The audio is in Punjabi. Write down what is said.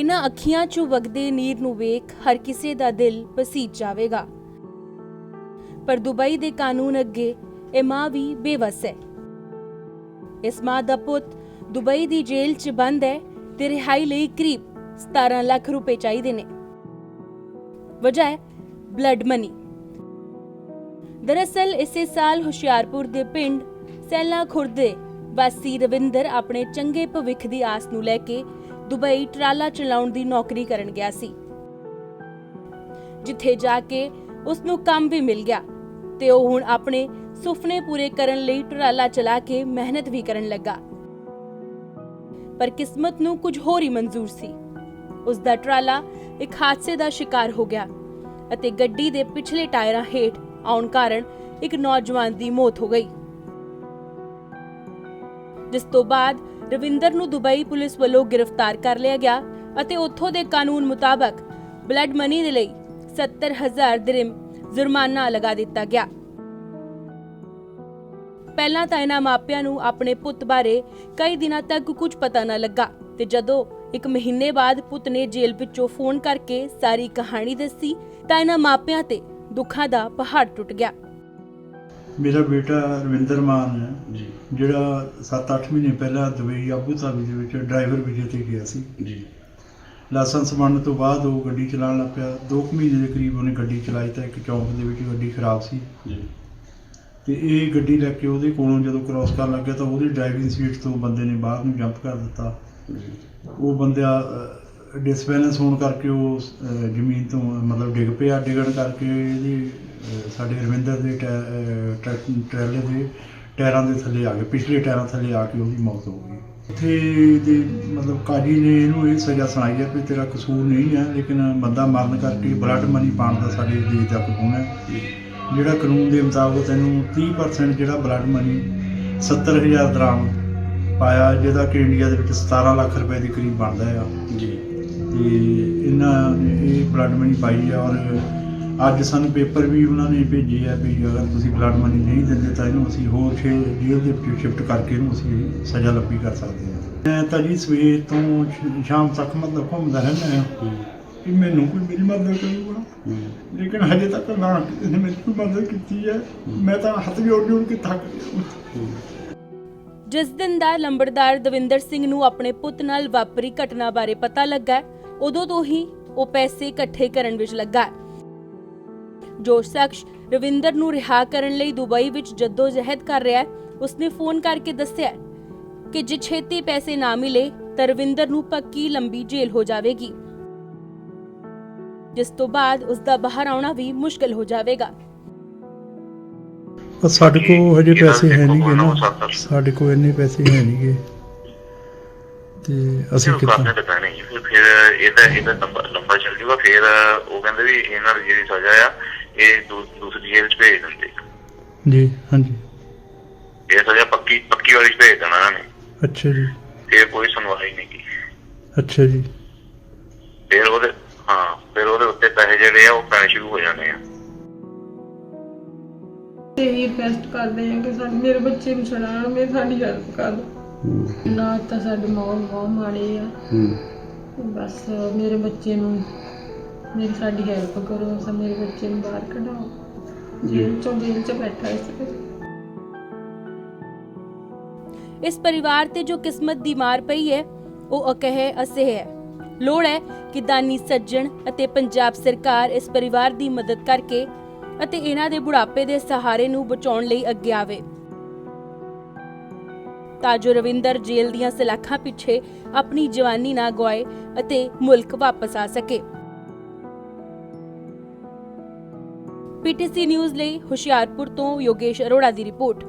ਇਨ੍ਹਾਂ ਅੱਖੀਆਂ 'ਚੋਂ ਵਗਦੇ ਨੀਰ ਨੂੰ ਵੇਖ ਹਰ ਕਿਸੇ ਦਾ ਦਿਲ ਪਸੀਜ ਜਾਵੇਗਾ। ਪਰ ਦੁਬਈ ਦੇ ਕਾਨੂੰਨ ਅੱਗੇ ਇਹ ਮਾਂ ਵੀ ਬੇਵਸ ਹੈ। ਇਸ ਮਾਂ ਦਾ ਪੁੱਤ ਦੁਬਈ ਦੀ ਜੇਲ੍ਹ 'ਚ ਬੰਦ ਹੈ ਤੇ ਰਿਹਾਈ ਲਈ ਕਰੀਬ 17 ਲੱਖ ਰੁਪਏ ਚਾਹੀਦੇ ਨੇ। ਵਜ੍ਹਾ ਹੈ ਬਲੱਡ ਮਨੀ। ਦਰਅਸਲ ਇਸੇ ਸਾਲ ਹੁਸ਼ਿਆਰਪੁਰ ਦੇ ਪਿੰਡ ਸੈਲਾ ਖੁਰਦੇ ਵਾਸੀ ਰਵਿੰਦਰ ਆਪਣੇ ਚੰਗੇ ਭਵਿੱਖ ਦੀ ਆਸ ਨੂੰ ਲੈ ਕੇ ਦੁਬਈ ਟਰਾਲਾ ਚਲਾਉਣ ਦੀ ਨੌਕਰੀ ਕਰਨ ਗਿਆ ਸੀ। ਜਿੱਥੇ ਜਾ ਕੇ ਉਸ ਨੂੰ ਕੰਮ ਵੀ ਮਿਲ ਗਿਆ ਤੇ ਉਹ ਹੁਣ ਆਪਣੇ ਸੁਪਨੇ ਪੂਰੇ ਕਰਨ ਲਈ ਟਰਾਲਾ ਚਲਾ ਕੇ ਮਿਹਨਤ ਵੀ ਕਰਨ ਲੱਗਾ। ਪਰ ਕਿਸਮਤ ਨੂੰ ਕੁਝ ਹੋਰ ਹੀ ਮਨਜ਼ੂਰ ਸੀ। ਉਸ ਦਾ ਟਰਾਲਾ ਇੱਕ ਹਾਦਸੇ ਦਾ ਸ਼ਿਕਾਰ ਹੋ ਗਿਆ ਅਤੇ ਗੱਡੀ ਦੇ ਪਿਛਲੇ ਟਾਇਰਾਂ ਹੇਠ ਆਉਣ ਕਾਰਨ ਇੱਕ ਨੌਜਵਾਨ ਦੀ ਮੌਤ ਹੋ ਗਈ। ਜਿਸ ਤੋਂ ਬਾਅਦ ਰਵਿੰਦਰ ਨੂੰ ਦੁਬਈ ਪੁਲਿਸ ਵੱਲੋਂ ਗ੍ਰਿਫਤਾਰ ਕਰ ਲਿਆ ਗਿਆ ਅਤੇ ਉੱਥੋਂ ਦੇ ਕਾਨੂੰਨ ਮੁਤਾਬਕ ਬਲੱਡ ਮਨੀ ਦੇ ਲਈ 70000 ਦਿਰਮ ਜੁਰਮਾਨਾ ਲਗਾ ਦਿੱਤਾ ਗਿਆ। ਪਹਿਲਾਂ ਤਾਂ ਇਹਨਾਂ ਮਾਪਿਆਂ ਨੂੰ ਆਪਣੇ ਪੁੱਤ ਬਾਰੇ ਕਈ ਦਿਨਾਂ ਤੱਕ ਕੁਝ ਪਤਾ ਨਾ ਲੱਗਾ ਤੇ ਜਦੋਂ ਇੱਕ ਮਹੀਨੇ ਬਾਅਦ ਪੁੱਤ ਨੇ ਜੇਲ੍ਹ ਵਿੱਚੋਂ ਫੋਨ ਕਰਕੇ ਸਾਰੀ ਕਹਾਣੀ ਦੱਸੀ ਤਾਂ ਇਹਨਾਂ ਮਾਪਿਆਂ ਤੇ ਦੁੱਖਾਂ ਦਾ ਪਹਾੜ ਟੁੱਟ ਗਿਆ। ਮੇਰਾ ਬੇਟਾ ਰਵਿੰਦਰ ਮਾਨ ਹੈ। ਜੀ। ਜਿਹੜਾ 7-8 ਮਹੀਨੇ ਪਹਿਲਾਂ ਦੁਬਈ ਆਬੂ ਧਾਬੀ ਦੇ ਵਿੱਚ ਡਰਾਈਵਰ ਵੀਜ਼ੇ ਤੇ ਗਿਆ ਸੀ। ਜੀ। ਲਾਇਸੈਂਸ ਬਣਨ ਤੋਂ ਬਾਅਦ ਉਹ ਗੱਡੀ ਚਲਾਉਣ ਲੱਗ ਪਿਆ। 2 ਮਹੀਨੇ ਦੇ ਕਰੀਬ ਉਹਨੇ ਗੱਡੀ ਚਲਾਈ ਤਾਂ ਇੱਕ ਚੌਂਕ ਦੇ ਵਿੱਚ ਗੱਡੀ ਖਰਾਬ ਸੀ। ਜੀ। ਤੇ ਇਹ ਗੱਡੀ ਲੈ ਕੇ ਉਹਦੇ ਕੋਲੋਂ ਜਦੋਂ ਕ੍ਰਾਸ ਕਰਨ ਲੱਗਿਆ ਤਾਂ ਉਹਦੀ ਡਰਾਈਵਿੰਗ ਸੀਟ ਤੋਂ ਬੰਦੇ ਨੇ ਬਾਹਰ ਨੂੰ ਜੰਪ ਕਰ ਦਿੱਤਾ। ਜੀ। ਉਹ ਬੰਦਾ ਡਿਸਬੈਲੈਂਸ ਹੋਣ ਕਰਕੇ ਉਹ ਅਹ, ਜ਼ਮੀਨ ਤੋਂ ਮਤਲਬ ਡਿੱਗ ਪਿਆ ਡਿੱਗਣ ਕਰਕੇ ਇਹਦੀ ਅਹ, ਸਾਡੇ ਰਵਿੰਦਰ ਦੇ ਟੈ- ਅਹ, ਟਰੈ- ਟਰੈਲੇ ਦੇ ਟਾਇਰਾਂ ਦੇ ਥੱਲੇ ਆ ਗਏ। ਪਿਛਲੇ ਟਾਇਰਾਂ ਥੱਲੇ ਆ ਕੇ ਉਹਦੀ ਮੌਤ ਹੋ ਗਈ। ਉੱਥੇ ਦੇ ਮਤਲਬ ਕਾਜੀ ਨੇ ਇਹਨੂੰ ਇਹ ਸਜ਼ਾ ਸੁਣਾਈ ਹੈ ਕਿ ਤੇਰਾ ਕਸੂਰ ਨਹੀਂ ਹੈ ਲੇਕਿਨ ਬੰਦਾ ਮਰਨ ਕਰਕੇ ਬਲੱਡ ਮਨੀ ਪਾਉਣ ਦਾ ਸਾਡੇ ਦੇਸ਼ ਦਾ ਕਾਨੂੰਨ ਹੈ। ਜਿਹੜਾ ਕਾਨੂੰਨ ਦੇ ਮੁਤਾਬਕ ਤੈਨੂੰ 30% ਜਿਹੜਾ ਬਲੱਡ ਮਨੀ 70000 ਦਰਾਮ ਪਾਇਆ ਜਿਹਦਾ ਕਿ ਇੰਡੀਆ ਦੇ ਵਿੱਚ 17 ਲੱਖ ਰੁਪਏ ਦੇ ਕਰੀਬ ਬਣਦਾ ਆ। ਜੀ। ਤੇ ਇਹਨਾਂ ਨੇ ਇਹ ਬਲੱਡ ਮਨੀ ਪਾਈ ਆ ਔਰ ਅੱਜ ਸਾਨੂੰ ਪੇਪਰ ਵੀ ਉਹਨਾਂ ਨੇ ਭੇਜੇ ਆ ਵੀ ਅਗਰ ਤੁਸੀਂ ਬਲੱਡ ਮਨੀ ਨਹੀਂ ਦਿੰਦੇ ਤਾਂ ਇਹਨੂੰ ਅਸੀਂ ਹੋਰ ਛੇ ਜੇਲ੍ਹ ਦੇ ਵਿੱਚ ਸ਼ਿਫਟ ਕਰਕੇ ਇਹਨੂੰ ਅਸੀਂ ਸਜ਼ਾ ਲੱਭੀ ਕਰ ਸਕਦੇ ਹਾਂ। ਮੈਂ ਤਾਂ ਜੀ ਸਵੇਰ ਤੋਂ ਸ਼- ਸ਼ਾਮ ਤੱਕ ਮਤਲਬ ਘੁੰਮਦਾ ਰਹਿੰਦਾ ਹਾਂ। ਹੂੰ। ਕਿ ਮੈਨੂੰ ਕੋਈ ਮੇਰੀ ਮਦਦ ਕਰੂਗਾ। ਹੂੰ। ਲੇਕਿਨ ਹਜੇ ਤੱਕ ਨਾ ਕਿਸੇ ਨੇ ਮੇਰੀ ਕੋਈ ਮਦਦ ਕੀਤੀ ਹੈ। ਮੈਂ ਤਾਂ ਹੱਥ ਜੋੜ ਜੋੜ ਕੇ ਥੱਕ ਗਿਆ। ਹੂੰ। ਜਿਸ ਦਿਨ ਦਾ ਲੰਬੜਦਾਰ ਦਵਿੰਦਰ ਸਿੰਘ ਨੂੰ ਆਪਣੇ ਪੁੱਤ ਨਾਲ ਵਾਪਰੀ ਘਟਨਾ ਬਾਰੇ ਪਤਾ ਲੱਗਾ ਹੈ, ਉਦੋਂ ਤੋਂ ਹੀ ਉਹ ਪੈਸੇ ਇਕੱਠੇ ਕਰਨ ਵਿੱਚ ਲੱਗਾ ਹੈ। ਜੋ ਸ਼ਖਸ ਰਵਿੰਦਰ ਨੂੰ ਰਿਹਾ ਕਰਨ ਲਈ ਦੁਬਈ ਵਿੱਚ ਜਹਿਦ ਕਰ ਰਿਹਾ ਹੈ ਉਸਨੇ ਫੋਨ ਕਰਕੇ ਦੱਸਿਆ ਕਿ ਜੇ ਛੇਤੀ ਪੈਸੇ ਨਾ ਮਿਲੇ ਤਾਂ ਰਵਿੰਦਰ ਨੂੰ ਪੱਕੀ ਲੰਬੀ ਜੇਲ੍ਹ ਹੋ ਜਾਵੇਗੀ ਜਿਸ ਤੋਂ ਬਾਅਦ ਉਸ ਦਾ ਬਾਹਰ ਆਉਣਾ ਵੀ ਮੁਸ਼ਕਲ ਹੋ ਜਾਵੇਗਾ ਪਰ ਸਾਡੇ ਕੋਲ ਹਜੇ ਪੈਸੇ ਹੈ ਨਹੀਂਗੇ ਨਾ। ਸਾਡੇ ਕੋਲ ਇੰਨੇ ਪੈਸੇ ਹੈ ਨਹੀਂਗੇ ਤੇ ਅਸੀਂ ਅਸੀਂ ਕਰਨੇ ਕਿੱਦਾਂ? ਤਾਂ ਪੈਣੇ ਹੀ ਆ। ਫਿਰ ਫਿਰ ਇਹਦਾ ਇਹਦਾ ਲੰਬਾ ਲੰਬਾ ਚੱਲ ਜੂਗਾ ਫਿਰ ਉਹ ਕਹਿੰਦੇ ਵੀ ਇਹਨਾਂ ਦੀ ਜਿਹੜੀ ਸਜ਼ਾ ਆ ਇਹ ਦੂਸਰੀ ਜੇਲ੍ਹ 'ਚ ਭੇਜ ਦਿੰਦੇ। ਜੀ ਹਾਂਜੀ। ਇਹ ਸਜ਼ਾ ਪੱਕੀ ਪੱਕੀ ਵਾਲੀ ਭੇਜ ਦੇਣਾ ਇਹਨਾਂ ਨੇ। ਅੱਛਾ ਜੀ। ਫਿਰ ਕੋਈ ਸੁਣਵਾਈ ਨਹੀਂ ਕੀ ਅੱਛਾ ਜੀ। ਫਿਰ ਉਹਦੇ ਹਾਂ ਫਿਰ ਉਹਦੇ ਉੱਤੇ ਪੈਸੇ ਜਿਹੜੇ ਆ ਉਹ ਪੈਣੇ ਸ਼ੁਰੂ ਹੋ ਜਾਣੇ ਆ। ਤੇ ਇਹ ਰਿਕਵੈਸਟ ਕਰਦੇ ਹਾਂ ਕਿ ਸਾਡੇ ਮੇਰੇ ਬੱਚੇ ਨੂੰ ਛਡਾਉਣ ਮੇਰੇ ਸਾਡੀ ਹੈਲਪ ਕਰ ਦਿਓ। ਨਾ ਤਾਂ ਸਾਡੇ ਮਾਂ ਬਹੁਤ ਮਾੜੇ ਆ। ਹੂੰ। ਬਸ ਮੇਰੇ ਬੱਚੇ ਨੂੰ ਮੇਰੀ ਸਾਡੀ ਹੈਲਪ ਕਰੋ ਸਾ ਮੇਰੇ ਬੱਚੇ ਨੂੰ ਬਾਹਰ ਕਢਾਓ। ਜੇਲ੍ਹ ਚੋਂ ਜੇਲ੍ਹ ਚ ਬੈਠਾ ਇਸ ਇਸ ਪਰਿਵਾਰ ਤੇ ਜੋ ਕਿਸਮਤ ਦੀ ਮਾਰ ਪਈ ਹੈ ਉਹ ਅਕਹਿ ਅਸਹਿ ਹੈ। ਲੋੜ ਹੈ ਕਿ ਦਾਨੀ ਸੱਜਣ ਅਤੇ ਪੰਜਾਬ ਸਰਕਾਰ ਇਸ ਪਰਿਵਾਰ ਦੀ ਮਦਦ ਕਰਕੇ ਅਤੇ ਇਹਨਾਂ ਦੇ ਬੁਢਾਪੇ ਦੇ ਸਹਾਰੇ ਨੂੰ ਬਚਾਉਣ ਲਈ ਅੱਗੇ ਆਵੇ। ਤਾਂ ਜੋ ਰਵਿੰਦਰ ਜੇਲ੍ਹ ਦੀਆਂ ਸਲਾਖਾਂ ਪਿੱਛੇ ਆਪਣੀ ਜਵਾਨੀ ਨਾ ਗਵਾਏ ਅਤੇ ਮੁਲਕ ਵਾਪਸ ਆ ਸਕੇ। ਪੀਟੀਸੀ ਨਿਊਜ਼ ਲਈ ਹੁਸ਼ਿਆਰਪੁਰ ਤੋਂ ਯੋਗੇਸ਼ ਅਰੋੜਾ ਦੀ ਰਿਪੋਰਟ।